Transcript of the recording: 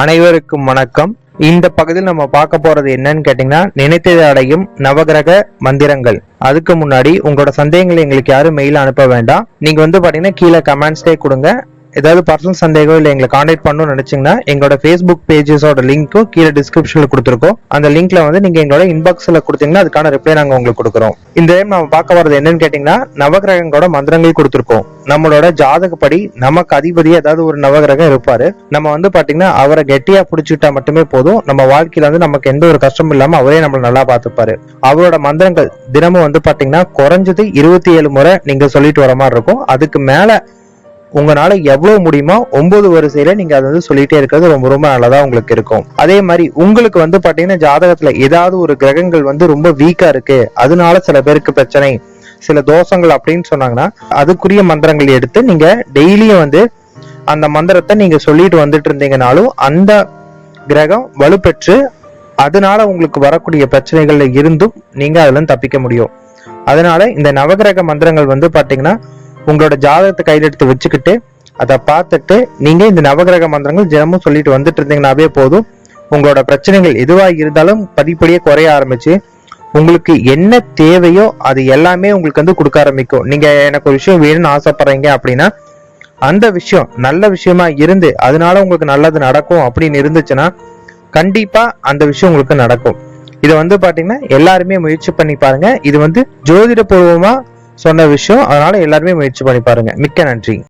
அனைவருக்கும் வணக்கம். இந்த பகுதியில் நம்ம பார்க்க போறது என்னன்னு கேட்டீங்கன்னா நினைத்ததை அடையும் நவகிரக மந்திரங்கள். அதுக்கு முன்னாடி உங்களோட சந்தேகங்களை எங்களுக்கு யாரும் மெயில் அனுப்ப வேண்டாம். நீங்க வந்து பாத்தீங்கன்னா கீழே கமெண்ட்ஸ்லேயே கொடுங்க. ஏதாவது பர்சனல் சந்தேகம் இல்லை எங்களை காண்டாக்ட் பண்ணணும்னு நினைச்சிங்கன்னா எங்களோட ஃபேஸ்புக் பேஜஸோட லிங்க்கும் கீழே டிஸ்கிரிப்ஷனில் கொடுத்துருக்கோம். அந்த லிங்க்ல வந்து நீங்க எங்களோட இன்பாக்ஸில் கொடுத்தீங்கன்னா அதுக்கான ரிப்ளை நாங்கள் உங்களுக்கு கொடுக்குறோம். இந்த டைம் நம்ம பார்க்க வரது என்னன்னு கேட்டிங்கன்னா நவகிரகங்களோட மந்திரங்கள் கொடுத்துருக்கோம். நம்மளோட ஜாதகப்படி நமக்கு அதிபதி ஏதாவது ஒரு நவகிரகம் இருப்பாரு. நம்ம வந்து பாத்தீங்கன்னா அவரை கெட்டியா பிடிச்சிட்டா மட்டுமே போதும். நம்ம வாழ்க்கையில வந்து நமக்கு எந்த ஒரு கஷ்டமும் இல்லாம அவரே நம்மளை நல்லா பார்த்துப்பாரு. அவரோட மந்திரங்கள் தினமும் வந்து பாத்தீங்கன்னா குறைஞ்சது இருபத்தி ஏழு முறை நீங்க சொல்லிட்டு வர மாதிரி இருக்கும். அதுக்கு மேல உங்களால எவ்வளவு முடியுமோ ஒன்பது வரிசையில நீங்க அதை வந்து சொல்லிட்டே இருக்கிறது ரொம்ப ரொம்ப நல்லதா உங்களுக்கு இருக்கும். அதே மாதிரி உங்களுக்கு வந்து பாத்தீங்கன்னா ஜாதகத்துல ஏதாவது ஒரு கிரகங்கள் வந்து ரொம்ப வீக்கா இருக்கு. அதனால சில பேருக்கு பிரச்சனை. சில தோஷங்கள் அப்படின்னு சொன்னாங்கன்னா அதுக்குரிய மந்திரங்கள் எடுத்து நீங்க டெய்லியும் வந்து அந்த மந்திரத்தை நீங்க சொல்லிட்டு வந்துட்டு இருந்தீங்கனாலும் அந்த கிரகம் வலுப்பெற்று அதனால உங்களுக்கு வரக்கூடிய பிரச்சனைகள்ல இருந்தும் நீங்க அதுல இருந்து தப்பிக்க முடியும். அதனால இந்த நவகிரக மந்திரங்கள் வந்து பாத்தீங்கன்னா உங்களோட ஜாதகத்தை கையில் எடுத்து வச்சுக்கிட்டு அதை பார்த்துட்டு நீங்க இந்த நவகிரக மந்திரங்கள் தினமும் சொல்லிட்டு வந்துட்டு இருந்தீங்கன்னாவே போதும். உங்களோட பிரச்சனைகள் எதுவாக இருந்தாலும் படிப்படியே குறைய ஆரம்பிச்சு உங்களுக்கு என்ன தேவையோ அது எல்லாமே உங்களுக்கு வந்து கொடுக்க ஆரம்பிக்கும். நீங்க எனக்கு ஒரு விஷயம் வேணும்னு ஆசைப்படுறீங்க அப்படின்னா அந்த விஷயம் நல்ல விஷயமா இருந்து அதனால உங்களுக்கு நல்லது நடக்கும் அப்படின்னு இருந்துச்சுன்னா கண்டிப்பா அந்த விஷயம் உங்களுக்கு நடக்கும். இதை வந்து பாத்தீங்கன்னா எல்லாருமே முயற்சி பண்ணி பாருங்க. இது வந்து ஜோதிட பூர்வமா சொன்ன விஷயம். அதனால எல்லாருமே முயற்சி பண்ணி பாருங்க. மிக்க நன்றி.